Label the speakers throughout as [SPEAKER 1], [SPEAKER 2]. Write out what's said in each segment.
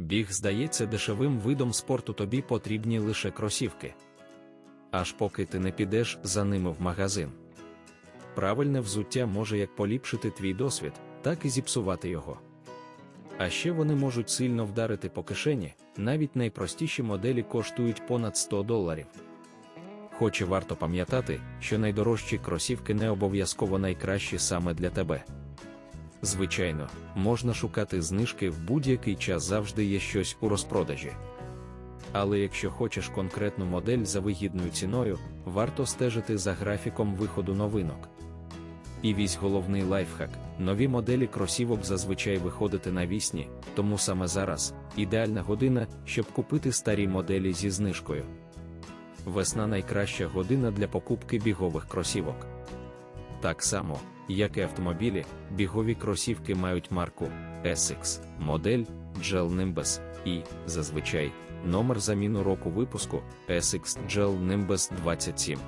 [SPEAKER 1] Біг здається дешевим видом спорту тобі потрібні лише кросівки. Аж поки ти не підеш за ними в магазин. Правильне взуття може як поліпшити твій досвід, так і зіпсувати його. А ще вони можуть сильно вдарити по кишені, навіть найпростіші моделі коштують понад 100 доларів. Хоч і варто пам'ятати, що найдорожчі кросівки не обов'язково найкращі саме для тебе. Звичайно, можна шукати знижки в будь-який час завжди є щось у розпродажі. Але якщо хочеш конкретну модель за вигідною ціною, варто стежити за графіком виходу новинок. І візь головний лайфхак: нові моделі кросівок зазвичай виходити навісні, тому саме зараз ідеальна година, щоб купити старі моделі зі знижкою. Весна найкраща година для покупки бігових кросівок. Так само, як і автомобілі, бігові кросівки мають марку Essex, модель Gel Nimbus і, зазвичай, номер заміну року випуску Essex Gel Nimbus 27.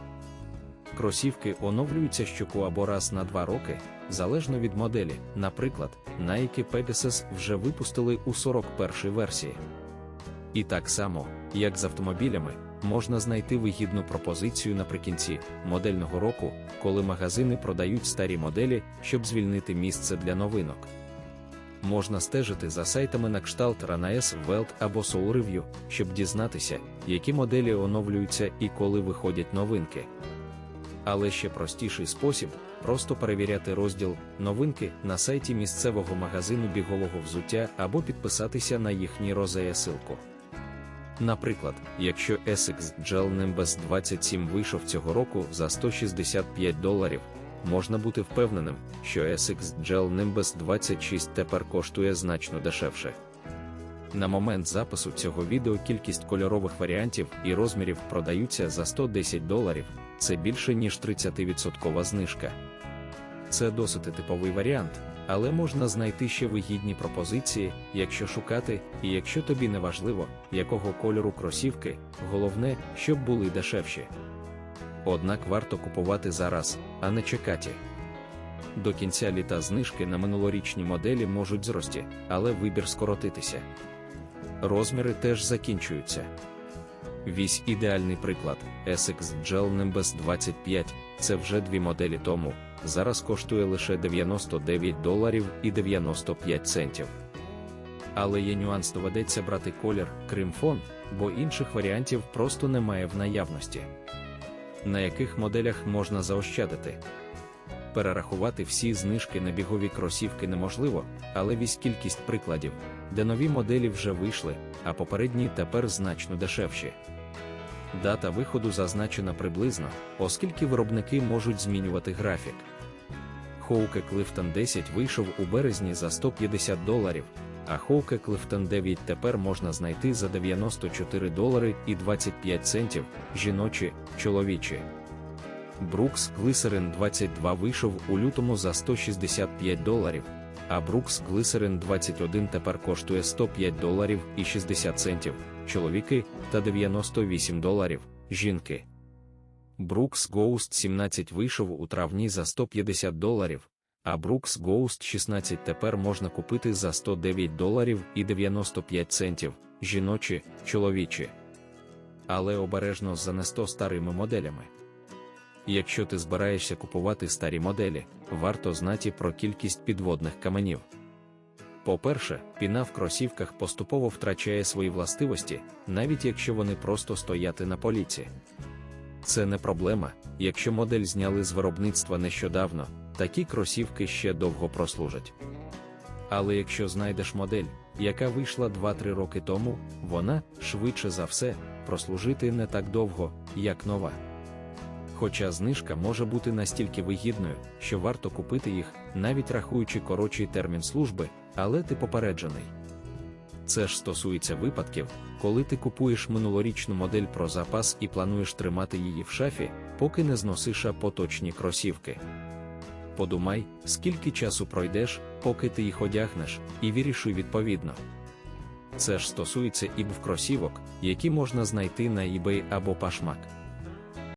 [SPEAKER 1] Кросівки оновлюються щоку або раз на два роки, залежно від моделі. Наприклад, Nike Pegasus вже випустили у 41 й версії. І так само, як з автомобілями, можна знайти вигідну пропозицію наприкінці модельного року, коли магазини продають старі моделі, щоб звільнити місце для новинок. Можна стежити за сайтами на кшталт RANAS, Welt або Soul Review, щоб дізнатися, які моделі оновлюються і коли виходять новинки. Але ще простіший спосіб просто перевіряти розділ новинки на сайті місцевого магазину бігового взуття або підписатися на їхній розеясилку. Наприклад, якщо Essex Gel Nimbus 27 вийшов цього року за 165 доларів, можна бути впевненим, що Essex Gel Nimbus 26 тепер коштує значно дешевше. На момент запису цього відео кількість кольорових варіантів і розмірів продаються за 110 доларів, це більше ніж 30% знижка. Це досить типовий варіант, але можна знайти ще вигідні пропозиції, якщо шукати, і якщо тобі не важливо, якого кольору кросівки, головне, щоб були дешевші. Однак варто купувати зараз, а не чекати. До кінця літа знижки на минулорічні моделі можуть зрости, але вибір скоротитися. Розміри теж закінчуються. Вісь ідеальний приклад Essex Gel Nimbus 25 це вже дві моделі тому, зараз коштує лише 99 доларів і 95 центів. Але є нюанс доведеться брати колір кримфон, бо інших варіантів просто немає в наявності. На яких моделях можна заощадити? Перерахувати всі знижки на бігові кросівки неможливо, але вісь кількість прикладів, де нові моделі вже вийшли, а попередні тепер значно дешевші. Дата виходу зазначена приблизно, оскільки виробники можуть змінювати графік. Хоуке Clifton 10 вийшов у березні за 150 доларів, а Хоуке Clifton 9 тепер можна знайти за 94 долари і 25 центів жіночі, чоловічі. Brooks Glycerin 22 вийшов у лютому за 165 доларів, а Brooks Glycerin 21 тепер коштує 105 доларів і 60 центів, чоловіки, та 98 доларів, жінки. Brooks Ghost 17 вийшов у травні за 150 доларів, а Brooks Ghost 16 тепер можна купити за 109 доларів і 95 центів, жіночі, чоловічі. Але обережно занесто старими моделями. Якщо ти збираєшся купувати старі моделі, варто знати про кількість підводних каменів. По-перше, піна в кросівках поступово втрачає свої властивості, навіть якщо вони просто стояти на поліці. Це не проблема, якщо модель зняли з виробництва нещодавно, такі кросівки ще довго прослужать. Але якщо знайдеш модель, яка вийшла 2-3 роки тому, вона, швидше за все, прослужити не так довго, як нова. Хоча знижка може бути настільки вигідною, що варто купити їх, навіть рахуючи коротший термін служби, але ти попереджений. Це ж стосується випадків, коли ти купуєш минулорічну модель про запас і плануєш тримати її в шафі, поки не зносиш поточні кросівки. Подумай, скільки часу пройдеш, поки ти їх одягнеш, і вирішуй відповідно. Це ж стосується і був кросівок, які можна знайти на eBay або Pashmak.